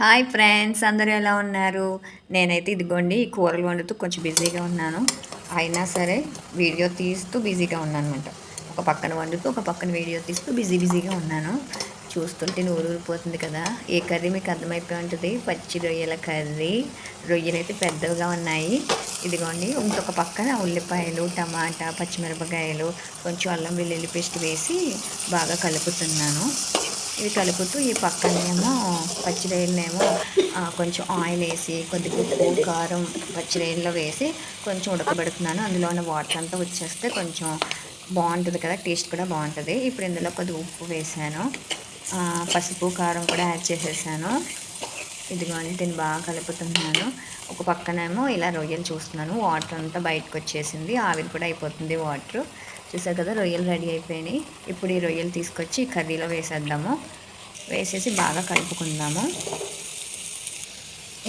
Hi friends అందరూ ఎలా ఉన్నారు? నేనైతే ఇదిగోండి ఈ కూరలు వండుతూ కొంచెం బిజీగా ఉన్నాను. అయినా సరే వీడియో తీస్తూ బిజీగా ఉన్నాను అనమాట ఒక పక్కన వండుతూ ఒక పక్కన వీడియో తీస్తూ బిజీ బిజీగా ఉన్నాను. చూస్తుంటే నూరు ఊరిపోతుంది కదా. ఏ కర్రీ మీకు అర్థమైపోయి ఉంటుంది? పచ్చి రొయ్యల కర్రీ. రొయ్యలు అయితే పెద్దవిగా ఉన్నాయి. ఇదిగోండి ఇంకొక పక్కన ఉల్లిపాయలు టమాటా పచ్చిమిరపకాయలు కొంచెం అల్లం వెల్లుల్లి పేస్ట్ వేసి బాగా కలుపుతున్నాను. ఇవి కలుపుతూ ఈ పక్కనేమో పచ్చిరేళ్ళనేమో కొంచెం ఆయిల్ వేసి కొద్దిగా ఉప్పు కారం పచ్చిరేళ్ళలో వేసి కొంచెం ఉడకబెడుతున్నాను. అందులో ఉన్న వాటర్ అంతా వచ్చేస్తే కొంచెం బాగుంటుంది కదా టేస్ట్ కూడా బాగుంటుంది. ఇప్పుడు ఇందులో కొద్దిగా ఉప్పు వేసాను. పసుపు కారం కూడా యాడ్ చేసేసాను. ఇదిగోండి దీన్ని బాగా కలుపుతున్నాను. ఒక పక్కనేమో ఇలా రొయ్యలు చూస్తున్నాను. వాటర్ అంతా బయటకు వచ్చేసింది. ఆవిరి కూడా అయిపోతుంది వాటర్. చూసారు కదా రొయ్యలు రెడీ అయిపోయినాయి. ఇప్పుడు ఈ రొయ్యలు తీసుకొచ్చి కర్రీలో వేసేద్దాము. వేసేసి బాగా కలుపుకుందాము.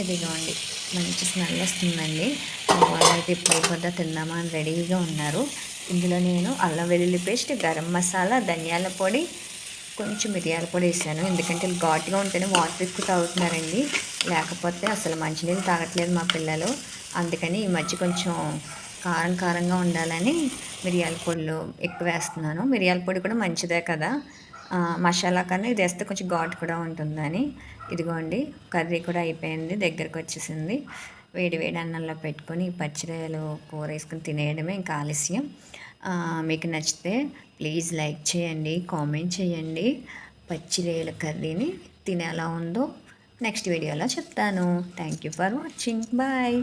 ఇదిగోండి మంచి స్మెల్ వస్తుందండి. అయితే ఇప్పుడు అయిపోద్దా తిందామా అని రెడీగా ఉన్నారు. ఇందులో నేను అల్లం వెల్లుల్లి పేస్ట్ గరం మసాలా ధనియాల పొడి కొంచెం మిరియాల పొడి వేసాను. ఎందుకంటే ఘాటుగా ఉంటేనే వాటర్ ఎక్కువ తాగుతున్నారండి. లేకపోతే అసలు మంచినీళ్ళు తాగట్లేదు మా పిల్లలు. అందుకని ఈ మధ్య కొంచెం కారం కారంగా ఉండాలని మిరియాల పొడిలో ఎక్కువ వేస్తున్నాను. మిరియాల పొడి కూడా మంచిదే కదా. మసాలా కన్నా ఇది వేస్తే కొంచెం ఘాటు కూడా ఉంటుందని. ఇదిగోండి కర్రీ కూడా అయిపోయింది దగ్గరకు వచ్చేసింది. వేడి వేడి అన్నంలో పెట్టుకొని పచ్చిరొయ్యలు కూర వేసుకుని తినేయడమే ఇంకా ఆలస్యం. మీకు నచ్చితే ప్లీజ్ లైక్ చేయండి కామెంట్ చేయండి. పచ్చిరొయ్యల కర్రీని తినేలా ఉందో నెక్స్ట్ వీడియోలో చెప్తాను. Thank you for watching. Bye.